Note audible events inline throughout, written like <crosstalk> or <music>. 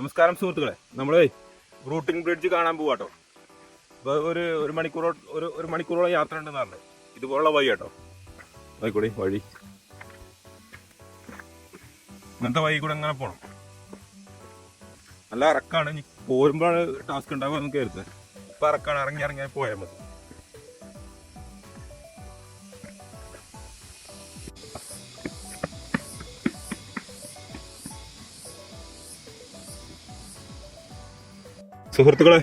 നമസ്കാരം സുഹൃത്തുക്കളെ. നമ്മൾ റൂട്ടിംഗ് ബ്രിഡ്ജ് കാണാൻ പോവാട്ടോ. അപ്പോൾ ഒരു ഒരു മണിക്കൂറോ ഒരു ഒരു മണിക്കൂറോളം യാത്ര ഉണ്ടെന്ന് പറഞ്ഞത് ഇതുപോലുള്ള വഴി കേട്ടോ വൈക്കൂടി വഴി. ഇങ്ങനത്തെ വഴി കൂടെ അങ്ങനെ പോണം? നല്ല ഇറക്കാണ് പോരുമ്പോഴാണ് ടാസ്ക് ഉണ്ടാവുക നമുക്ക് ഇപ്പം ഇറക്കാണ് ഇറങ്ങി ഇറങ്ങി പോയാൽ മതി. സുഹൃത്തുക്കളെ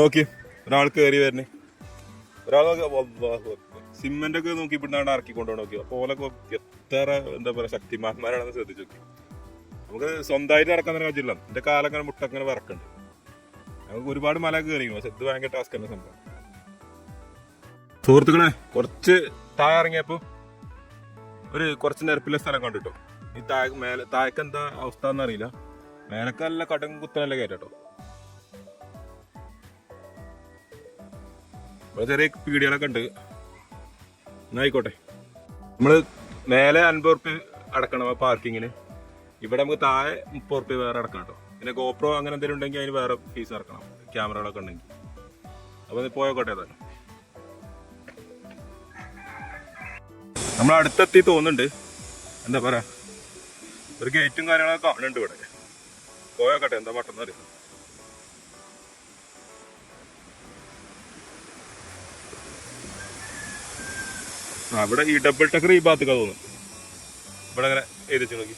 നോക്കി ഒരാൾ കയറി വരണേ. ഒരാൾ സിമെന്റ് ഒക്കെ നോക്കി ഇവിടുന്നാണ് ഇറക്കി കൊണ്ടുപോകണം നോക്കി. അപ്പോൾ ഓലൊക്കെ എത്ര എന്താ പറയുക ശക്തിമാന്മാരാണെന്ന് ശ്രദ്ധിച്ചു നോക്കി. നമുക്ക് സ്വന്തമായിട്ട് നടക്കാൻ തന്നെ പറ്റില്ല എന്റെ കാലങ്ങനെ മുട്ടങ്ങനെ വറക്കുന്നുണ്ട്. നമുക്ക് ഒരുപാട് മല കയറി പക്ഷെ ഇത് ഭയങ്കര ടാസ്ക് തന്നെ സംഭവം. സുഹൃത്തുക്കളെ കുറച്ച് താഴെ ഇറങ്ങിയപ്പോ ഒരു കുറച്ച് നിരപ്പിലെ സ്ഥലം കണ്ടിട്ടോ? ഈ താഴെ മേലെ താഴേക്ക് എന്താ അവസ്ഥ എന്നറിയില്ല. മേലക്കല്ല കടം കുത്തനല്ല കയറ്റട്ടോ? ഇവിടെ ചെറിയ പീടികളൊക്കെ ഉണ്ട്. എന്നായിക്കോട്ടെ നമ്മൾ മേലെ അൻപത് റുപ്യ അടക്കണം പാർക്കിങ്ങിന്. ഇവിടെ നമുക്ക് താഴെ മുപ്പത് റുപ്യ വേറെ അടക്കണം കേട്ടോ. പിന്നെ ഗോപ്രോ അങ്ങനെ എന്തെങ്കിലും ഉണ്ടെങ്കിൽ അതിന് വേറെ ഫീസ് അടക്കണം. ക്യാമറകളൊക്കെ ഉണ്ടെങ്കിൽ. അപ്പൊ ഇത് പോയോട്ടെ ഏതായാലും. നമ്മൾ അടുത്തെത്തി തോന്നുന്നുണ്ട്. എന്താ പറയാ? ഒരു ഗേറ്റും കാര്യങ്ങളൊക്കെ കാണുന്നുണ്ട് ഇവിടെ. പോയോക്കട്ടെ എന്താ പെട്ടെന്ന് അറിയാം ഇവിടെ ഈ ഡബിൾ ടക്കർ ഈ ഭാഗത്തേക്കാ തോന്നുന്നു. ഇവിടെ അങ്ങനെ എഴുതിച്ചു നോക്കി.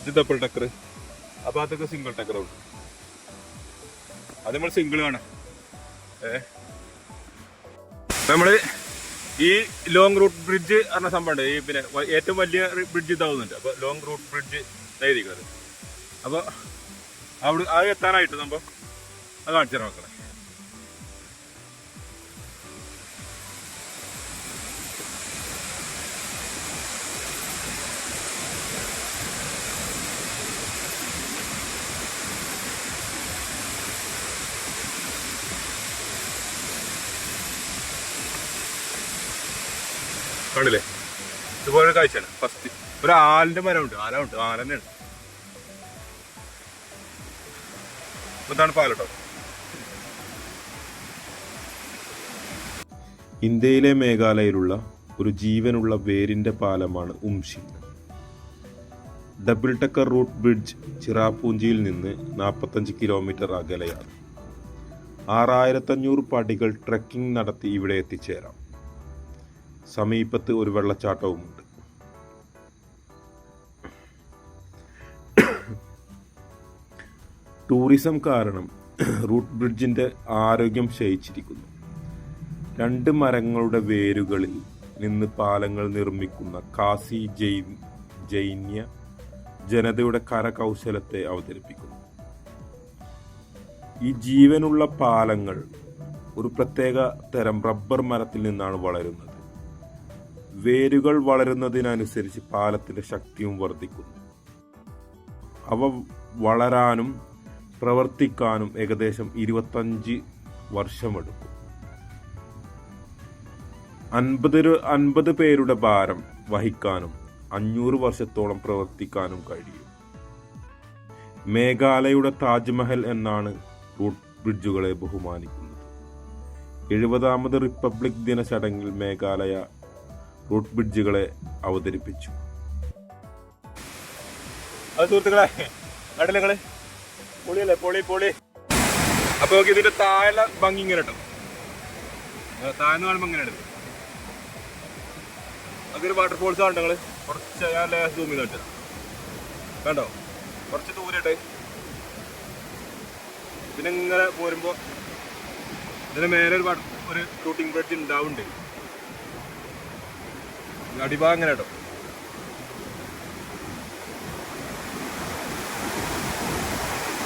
ഇത് ഡബിൾ ടക്കർ ആ ഭാഗത്തൊക്കെ സിംഗിൾ ടക്കർ ഉണ്ട്. അത് നമ്മൾ സിംഗിൾ വേണം. ഏ. നമ്മൾ ഈ ലോങ് റൂട്ട് ബ്രിഡ്ജ് പറഞ്ഞ സംഭവമുണ്ട് ഈ പിന്നെ ഏറ്റവും വലിയ ബ്രിഡ്ജ് ഇതാവുന്നുണ്ട് അപ്പൊ ലോങ് റൂട്ട് ബ്രിഡ്ജ് എഴുതിക്കുന്നത് അപ്പൊ അവിടെ അത് എത്താനായിട്ട് സംഭവം. അത് കാണിച്ചു തരാം മക്കളെ. കണ്ടില്ലേ? ഇതുപോലെ കാഴ്ചയാണ്. ഫസ്റ്റ്. ഒരു ആലിന്റെ മരമുണ്ട്. ആല ഉണ്ട്. ആല തന്നെയാണ്. ഇതാണ് പാലട്ടോ. ഇന്ത്യയിലെ മേഘാലയയിലുള്ള ഒരു ജീവനുള്ള വേരിന്റെ പാലമാണ് Umshi. Double decker root bridge ചിറാപൂഞ്ചിയിൽ നിന്ന് നാൽപ്പത്തഞ്ച് കിലോമീറ്റർ അകലെയാണ്. ആറായിരത്തഞ്ഞൂറ് പടികൾ ട്രക്കിംഗ് നടത്തി ഇവിടെ എത്തിച്ചേരാം. സമീപത്ത് ഒരു വെള്ളച്ചാട്ടവുമുണ്ട്. ടൂറിസം കാരണം റൂട്ട് ബ്രിഡ്ജിന്റെ ആരോഗ്യം ക്ഷയിച്ചിരിക്കുന്നു. രണ്ട് മരങ്ങളുടെ വേരുകളിൽ നിന്ന് പാലങ്ങൾ നിർമ്മിക്കുന്ന കാസി ജൈ ജൈന്യ ജനതയുടെ കരകൗശലത്തെ അവതരിപ്പിക്കുന്നു. ഈ ജീവനുള്ള പാലങ്ങൾ ഒരു പ്രത്യേക തരം റബ്ബർ മരത്തിൽ നിന്നാണ് വളരുന്നത്. വേരുകൾ വളരുന്നതിനനുസരിച്ച് പാലത്തിന്റെ ശക്തിയും വർദ്ധിക്കുന്നു. അവ വളരാനും പ്രവർത്തിക്കാനും ഏകദേശം ഇരുപത്തഞ്ച് വർഷമെടുക്കും. അൻപത് അൻപത് പേരുടെ ഭാരം വഹിക്കാനും അഞ്ഞൂറ് വർഷത്തോളം പ്രവർത്തിക്കാനും കഴിയും. മേഘാലയയുടെ താജ്മഹൽ എന്നാണ് റൂട്ട് ബ്രിഡ്ജുകളെ ബഹുമാനിക്കുന്നത്. എഴുപതാമത് റിപ്പബ്ലിക് ദിന ചടങ്ങിൽ മേഘാലയ റൂട്ട് ബ്രിഡ്ജുകളെ അവതരിപ്പിച്ചു. അത് സുഹൃത്തുക്കളെ പൊളിയല്ലേ പൊളി പൊളി. അപ്പൊ നോക്കി ഇതിന്റെ താഴെ ഭംഗി ഇങ്ങനെ കേട്ടോ താഴ്ന്നു കാണുമ്പോ ഇങ്ങനെ എടുക്കും അതൊരു വാട്ടർഫോൾസ് ആണ് ഞങ്ങൾ കുറച്ച് ഞാൻ സൂം ചെയ്ത് കണ്ടോ? കുറച്ച് ദൂരട്ടെ പിന്നെ ഇങ്ങനെ പോരുമ്പോ ഇതിന് മേലെ ഒരു വാട്ടർ ഒരു ഷൂട്ടിംഗ് ബ്രിഡ്ജ് ഉണ്ടാവുന്നുണ്ട് അടിഭാഗം ഇങ്ങനെ കേട്ടോ.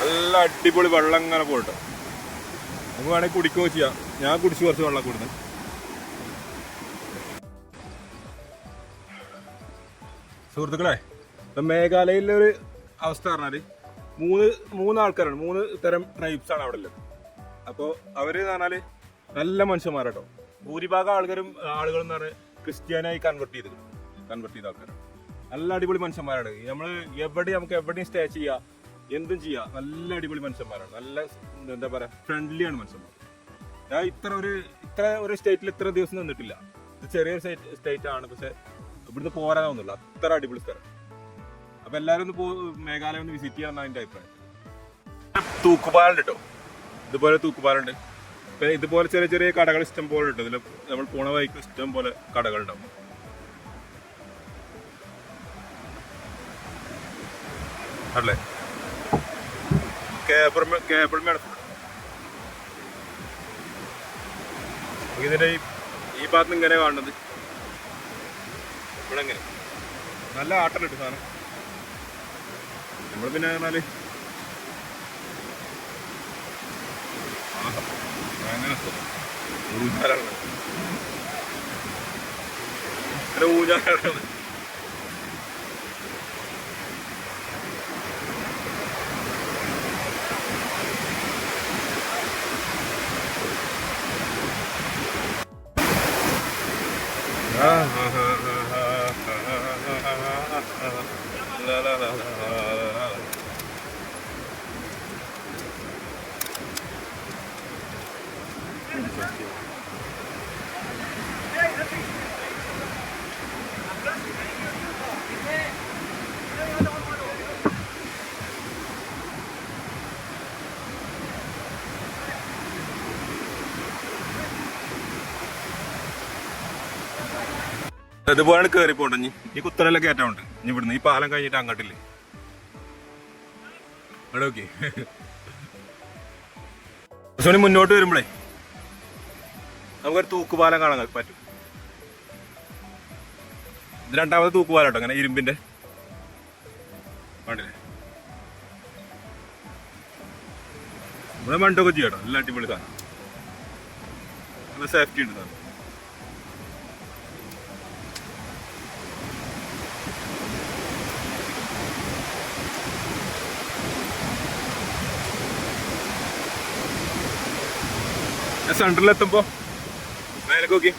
നല്ല അടിപൊളി വെള്ളം ഇങ്ങനെ പോട്ടോ നമുക്ക് വേണമെങ്കിൽ കുടിക്കുകയോ ചെയ്യാം. ഞാൻ കുടിച്ച് കുറച്ച് വെള്ളം കൊടുത്ത്. സുഹൃത്തുക്കളെ മേഘാലയയിലെ ഒരു അവസ്ഥ പറഞ്ഞാൽ മൂന്ന് മൂന്ന് ആൾക്കാരാണ് മൂന്ന് തരം ട്രൈബ്സ് ആണ് അവിടെ ഉള്ളത്. അപ്പോൾ അവർ എന്ന് പറഞ്ഞാൽ നല്ല മനുഷ്യന്മാരാട്ടോ ഭൂരിഭാഗം ആൾക്കാരും ആളുകൾ എന്ന് പറഞ്ഞാൽ ക്രിസ്ത്യാനായി കൺവെർട്ട് ചെയ്ത് കൺവെർട്ട് ചെയ്ത ആൾക്കാരാണ് നല്ല അടിപൊളി മനുഷ്യന്മാരാണ്. നമ്മൾ എവിടെ നമുക്ക് എവിടെയും സ്റ്റേ ചെയ്യാം എന്തും ചെയ്യാം നല്ല അടിപൊളി മനുഷ്യന്മാരാണ്. നല്ല എന്താ പറയുക ഫ്രണ്ട്ലിയാണ് മനുഷ്യന്മാർ ഞാൻ ഇത്ര ഒരു ഇത്ര ഒരു സ്റ്റേറ്റിൽ ഇത്ര ദിവസം നിന്നിട്ടില്ല. ഇത് ചെറിയൊരു സ്റ്റേറ്റ് ആണ്. പക്ഷെ ഇവിടുന്ന് പോരാനൊന്നുമില്ല. അത്ര അടിപൊളി സ്ഥലം. അപ്പൊ എല്ലാരും ഒന്ന് മേഘാലയ ഒന്ന് വിസിറ്റ് ചെയ്യാന്നാണ് എന്റെ അഭിപ്രായം. തൂക്കുപാലുണ്ട് കേട്ടോ ഇതുപോലെ തൂക്കുപാലുണ്ട് പിന്നെ ഇതുപോലെ ചെറിയ ചെറിയ കടകൾ ഇഷ്ടം പോലെ ഉണ്ട്. ഇതിൽ നമ്മൾ പോണ വഴിക്ക് ഇഷ്ടം പോലെ കടകളുണ്ടാവും. അല്ലേ? ഇതിന്റെ ഈ ഭാഗത്ത് ഇങ്ങനെ കാണുന്നത് ഇവിടെ എങ്ങനെ നല്ല ആട്ടലുണ്ട് സാധനം. നമ്മൾ പിന്നെ പറഞ്ഞാൽ ഊജാരാണ് ഊഞ്ഞാലാണ് ഇതുപോലെ കയറി പോട്ടെ ഇനി? ഈ കുത്തനെല്ലാം കയറ്റമുണ്ട് ഇനി ഇവിടുന്ന് ഈ പാലം കഴിഞ്ഞിട്ട് അങ്ങോട്ടില്ലേ? അവിടെ ഓക്കെ <laughs> മുന്നോട്ട് വരുമ്പോഴേ നമുക്കൊരു തൂക്കുപാലം കാണാൻ പറ്റും. ഇത് രണ്ടാമത്തെ തൂക്കുപാലം കേട്ടോ അങ്ങനെ ഇരുമ്പിന്റെ. വേണ്ടില്ലേ നമ്മുടെ മണ്ടൊക്കെ ചെയ്യട്ടോ നല്ല അടിപൊളി സാധനം. നല്ല സേഫ്റ്റി ഉണ്ട് സാധനം. സെന്ററിൽ മേലേക്ക് നോക്കി.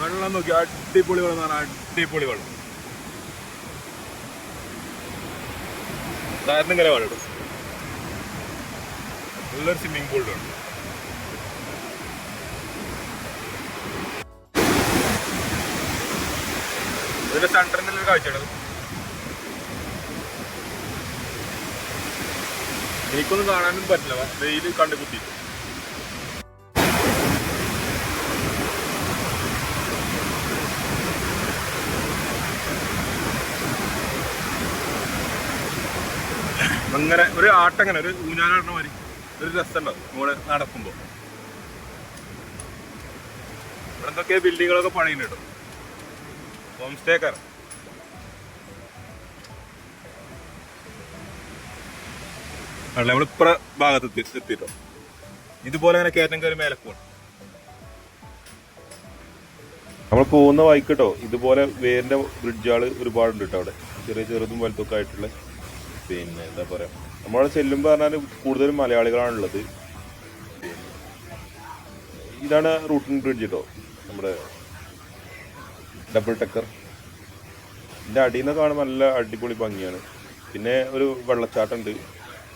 വെള്ളം നോക്കി. അടിപൊളി വെള്ളം എന്ന് പറഞ്ഞാൽ അടിപൊളി വെള്ളം. കാരണം ഇങ്ങനെ വെള്ളം. നല്ലൊരു സ്വിമ്മിംഗ് പൂൾ ഉണ്ട് ഇതിന്റെ സെന്ററിന്റെ ഒരു കാഴ്ചയാണ് എനിക്കൊന്നും കാണാനും പറ്റില്ല. വെയിൽ കണ്ടു കുത്തി അങ്ങനെ ഒരു ആട്ടങ്ങനെ ഒരു ഊഞ്ഞാലാടണ മാതിരി ഒരു രസമുണ്ടാവും നമ്മൾ നടക്കുമ്പോ ഇവിടെ എന്തൊക്കെ ബിൽഡിങ്ങുകളൊക്കെ പണിയുന്നുണ്ട് ഹോം സ്റ്റേക്കർ അല്ല നമ്മൾ ഇപ്പറ ഭാഗത്ത് എത്തിയിട്ടോ? ഇതുപോലെ അങ്ങനെ കയറ്റം കയറി മേലെ പോകണം നമ്മൾ പോകുന്ന വഴിക്കട്ടോ ഇതുപോലെ വേരിന്റെ ബ്രിഡ്ജുകൾ ഒരുപാടുണ്ട് കേട്ടോ അവിടെ. ചെറിയ ചെറുതും വലുതൊക്കെ ആയിട്ടുള്ള പിന്നെ എന്താ പറയാ നമ്മളവിടെ ചെല്ലുമ്പോൾ പറഞ്ഞാൽ കൂടുതലും മലയാളികളാണുള്ളത്. ഇതാണ് റൂട്ടിംഗ് ബ്രിഡ്ജ് കേട്ടോ നമ്മുടെ ഡബിൾ ടെക്കർ ഇതിന്റെ അടിയിൽ നിന്ന് കാണുമ്പോൾ നല്ല അടിപൊളി ഭംഗിയാണ്. പിന്നെ ഒരു വെള്ളച്ചാട്ടം ഉണ്ട്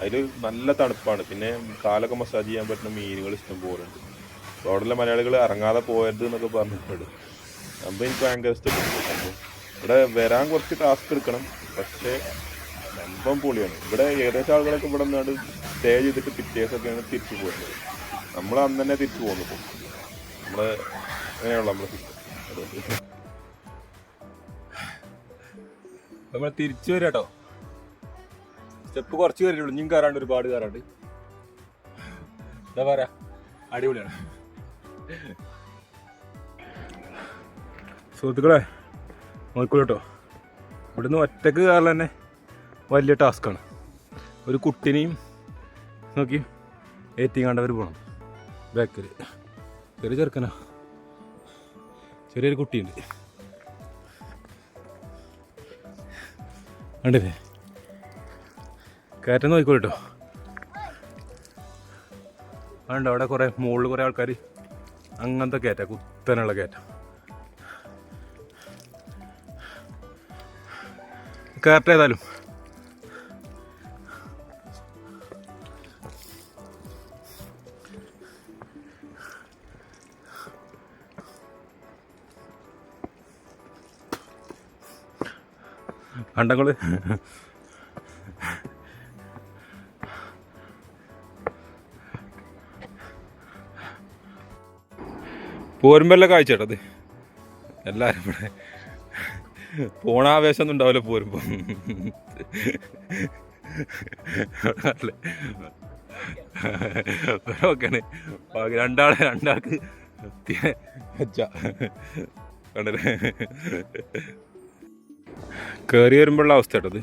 അതിൽ നല്ല തണുപ്പാണ്. പിന്നെ കാലൊക്കെ മസാജ് ചെയ്യാൻ പറ്റുന്ന മീനുകൾ ഇഷ്ടം പോലെ ഉണ്ട്. അവിടെയുള്ള മലയാളികൾ ഇറങ്ങാതെ പോയത് എന്നൊക്കെ പറഞ്ഞിട്ടുണ്ട്. അപ്പോൾ എനിക്ക് ഭയങ്കര ഇഷ്ടപ്പെട്ടു. അപ്പോൾ ഇവിടെ വരാൻ കുറച്ച് ടാസ്ക് എടുക്കണം. പക്ഷേ സംഭവം പൊളിയാണ്. ഇവിടെ ഏകദേശം ആളുകളൊക്കെ ഇവിടെ നിന്നാണ് സ്റ്റേ ചെയ്തിട്ട് പിറ്റേഴ്സൊക്കെയാണ് തിരിച്ചു പോകുന്നത് നമ്മൾ അന്ന് തന്നെ തിരിച്ചു പോകുന്നു നമ്മൾ അങ്ങനെയുള്ള സിസ്റ്റം നമ്മൾ തിരിച്ചു വരാം കേട്ടോ. സ്റ്റെപ്പ് കുറച്ച് കയറിയുള്ളൂ ഇനിയും കയറാണ്ട് ഒരുപാട് കയറാണ്ട്. എന്താ പറയാ? അടിപൊളിയാണ്. സുഹൃത്തുക്കളെ നോക്കൂ കേട്ടോ. ഇവിടുന്ന് ഒറ്റയ്ക്ക് കയറൽ തന്നെ വലിയ ടാസ്ക്കാണ്. ഒരു കുട്ടിനെയും നോക്കി ഏറ്റിങ്ങാണ്ടവർ പോകണം ബാക്കിൽ ചെറിയ ചെറുക്കനാ. ചെറിയൊരു കുട്ടിയുണ്ട്. കണ്ടില്ലേ? കയറ്റം നോക്കിക്കോളൂ കേട്ടോ അതുകൊണ്ട് അവിടെ കുറേ മുകളിൽ കുറേ ആൾക്കാർ അങ്ങനത്തെ കയറ്റ കുത്തനുള്ള കയറ്റം. കയറ്റം ഏതായാലും. കണ്ടങ്ങൾ. പോരുമ്പല്ല കാഴ്ച കേട്ടത് എല്ലാരും ഇവിടെ പോണ ആവേശമൊന്നും ഉണ്ടാവില്ല പോരുമ്പോ. ഓക്കെയാണ് രണ്ടാളെ രണ്ടാൾക്ക് കണ്ടല്ലേ? കയറി വരുമ്പോഴുള്ള അവസ്ഥ കേട്ടത്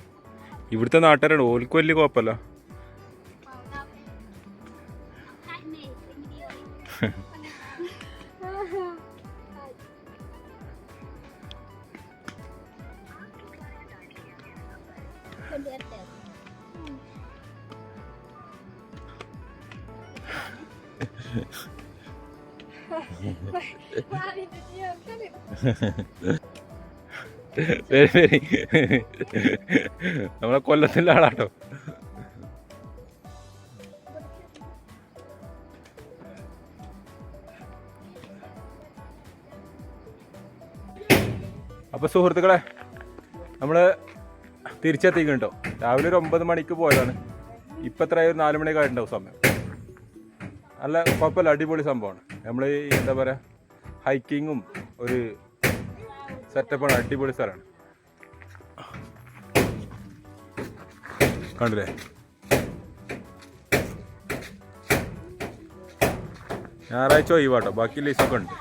ഇവിടുത്തെ നാട്ടുകാരാണ്. ഓൽക്ക് വലിയ കുഴപ്പമില്ല. <laughs> <laughs> ശരി ശരി നമ്മളെ കൊല്ലത്തിന്റെ ആളാട്ടോ. അപ്പൊ സുഹൃത്തുക്കളെ നമ്മൾ തിരിച്ചെത്തിക്കുണ്ടോ രാവിലെ ഒരു ഒമ്പത് മണിക്ക് പോയതാണ്. ഇപ്പൊ എത്ര ഒരു നാല് മണിയൊക്കെ ആയിട്ടുണ്ടാവും സമയം. നല്ല കുഴപ്പമില്ല അടിപൊളി സംഭവമാണ്. നമ്മൾ എന്താ പറയാ ഹൈക്കിങ്ങും ഒരു സെറ്റപ്പാണ് അടിപൊളി സ്ഥലമാണ് കണ്ടില്ലേ? ഞായറാഴ്ച ഒഴിവാട്ടോ ബാക്കി ലീസൊക്കെ ഉണ്ട്.